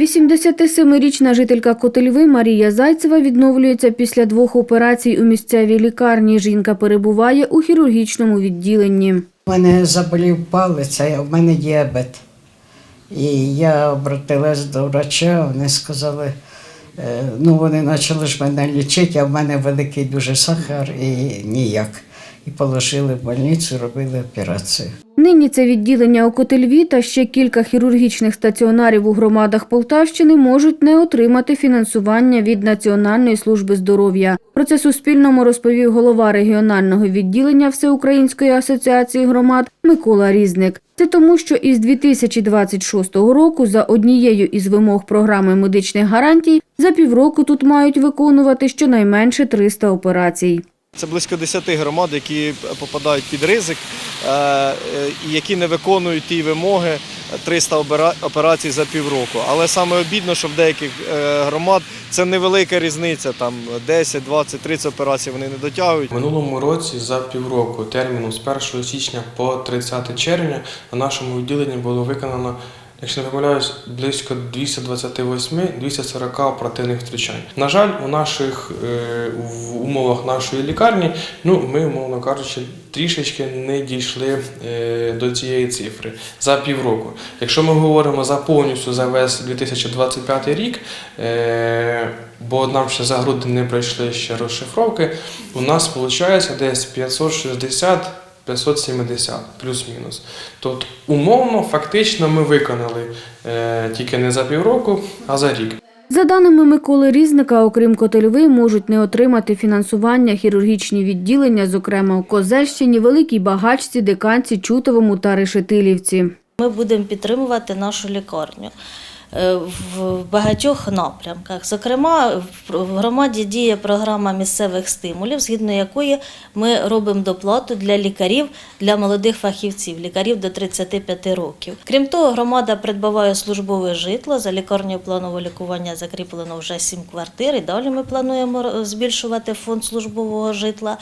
87-річна жителька Котельви Марія Зайцева відновлюється після двох операцій у місцевій лікарні. Жінка перебуває у хірургічному відділенні. У мене заболів палець, а в мене діабет. І я обратилась до врача, вони сказали, е, ну вони почали ж мене лічити, а в мене великий дуже сахар і ніяк. І положили в больницю, робили операцію. Нині це відділення у Котельві та ще кілька хірургічних стаціонарів у громадах Полтавщини можуть не отримати фінансування від Національної служби здоров'я. Про це Суспільному розповів голова регіонального відділення Всеукраїнської асоціації громад Микола Різник. Це тому, що із 2026 року за однією із вимог програми медичних гарантій за півроку тут мають виконувати щонайменше 300 операцій. Це близько 10 громад, які попадають під ризик е, е, і які не виконують ті вимоги 300 обера- операцій за півроку. Але саме обідно, що в деяких е, громад це невелика різниця, там 10, 20, 30 операцій вони не дотягують. В минулому році за півроку терміну з 1 січня по 30 червня на нашому відділенні було виконано, якщо не помиляюсь, близько 228-240 оперативних втручань. На жаль, у наших е, в умовах нашої лікарні, ну ми, умовно кажучи, трішечки не дійшли е, до цієї цифри за півроку. Якщо ми говоримо за повністю за весь 2025 рік, е, бо нам ще за грудень не пройшли ще розшифровки, у нас виходить десь 560 570 плюс-мінус. Тобто, умовно, фактично, ми виконали е, тільки не за півроку, а за рік. За даними Миколи Різника, окрім Котельви, можуть не отримати фінансування хірургічні відділення, зокрема у Козельщині, Великій Багачці, Диканці, Чутовому та Решетилівці. Ми будемо підтримувати нашу лікарню в багатьох напрямках. Зокрема, в громаді діє програма місцевих стимулів, згідно якої ми робимо доплату для лікарів, для молодих фахівців, лікарів до 35 років. Крім того, громада придбаває службове житло. За лікарнею планового лікування закріплено вже 7 квартир. І далі ми плануємо збільшувати фонд службового житла.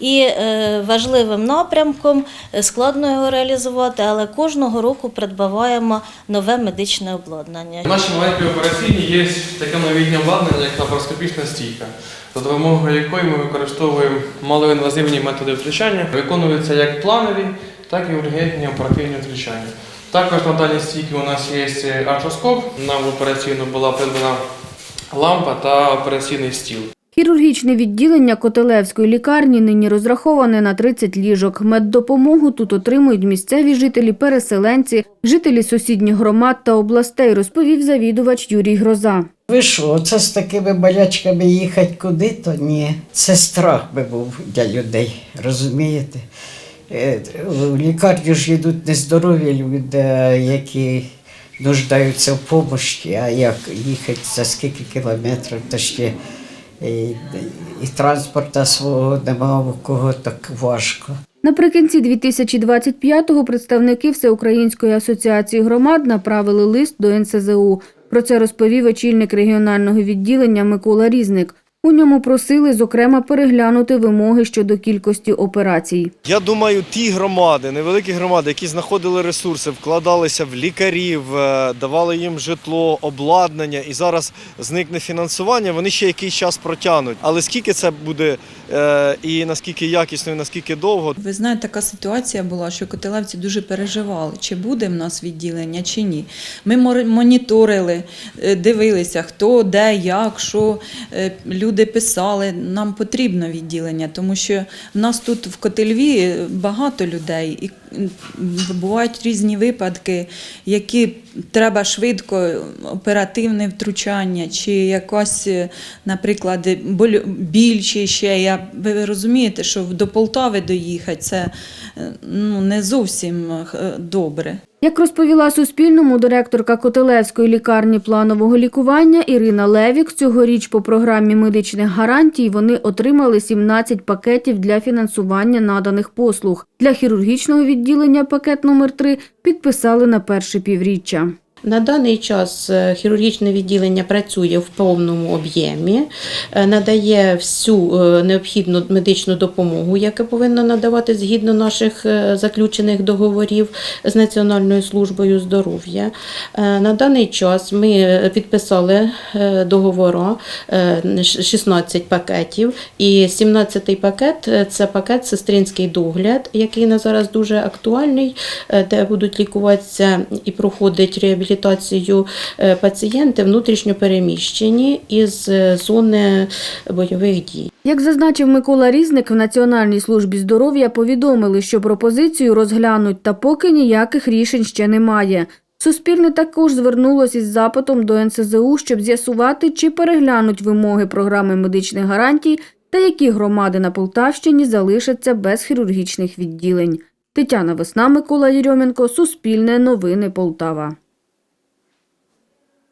І е, важливим напрямком е, складно його реалізувати, але кожного року придбаваємо нове медичне обладнання. В нашій маленькій операційні є таке новітнє обладнання, як лапароскопічна стійка, за допомогою якої ми використовуємо малоінвазивні методи втручання, виконуються як планові, так і ургентні оперативні втручання. Також на даній стійці у нас є артроскоп, нам в операційну була придбана лампа та операційний стіл. Хірургічне відділення Котелевської лікарні нині розраховане на 30 ліжок. Меддопомогу тут отримують місцеві жителі, переселенці, жителі сусідніх громад та областей, розповів завідувач Юрій Гроза. Ви що, оце з такими болячками їхати куди, то ні. Це страх би був для людей, розумієте? Е, В лікарню ж йдуть нездорові люди, які нуждаються в допомогі, а як їхати за скільки кілометрів, та ще і, транспорту свого нема у кого так важко. Наприкінці 2025-го представники Всеукраїнської асоціації громад направили лист до НСЗУ. Про це розповів очільник регіонального відділення Микола Різник. У ньому просили, зокрема, переглянути вимоги щодо кількості операцій. Я думаю, ті громади, невеликі громади, які знаходили ресурси, вкладалися в лікарів, е, давали їм житло, обладнання, і зараз зникне фінансування, вони ще якийсь час протягнуть. Але скільки це буде е, і наскільки якісно, і наскільки довго, Ви знаєте, така ситуація була, що котелевці дуже переживали, чи буде в нас відділення, чи ні. Ми моніторили, е, дивилися, хто, де, як, що. Е, Люди писали, нам потрібно відділення, тому що в нас тут в Котельві багато людей, і бувають різні випадки, які треба швидко оперативне втручання, чи якось, е, наприклад, біль, чи ще. Я, ви розумієте, що до Полтави доїхати це е, ну, не зовсім е, добре. Як розповіла Суспільному директорка Котелевської лікарні планового лікування Ірина Левік, цьогоріч по програмі медичних гарантій вони отримали 17 пакетів для фінансування наданих послуг. Для хірургічного відділення пакет номер 3 підписали на перше півріччя. На даний час е, хірургічне відділення працює в повному об'ємі, е, надає всю е, необхідну медичну допомогу, яка повинна надавати згідно наших заключених договорів з Національною службою здоров'я. На даний час ми підписали договори е, 16 пакетів, і 17-й пакет це пакет сестринський догляд, який на зараз дуже актуальний, де будуть лікуватися і проходить реабілітацію е, пацієнти внутрішньо переміщені із е, зони бойових дій. Як зазначив Микола Різник, в Національній службі здоров'я повідомили, що пропозицію розглянуть, та поки ніяких рішень ще немає. Суспільне також звернулося із запитом до НСЗУ, щоб з'ясувати, чи переглянуть вимоги програми медичних гарантій та які громади на Полтавщині залишаться без хірургічних відділень. Тетяна Весна, Микола Єрьоменко, Суспільне новини Полтава.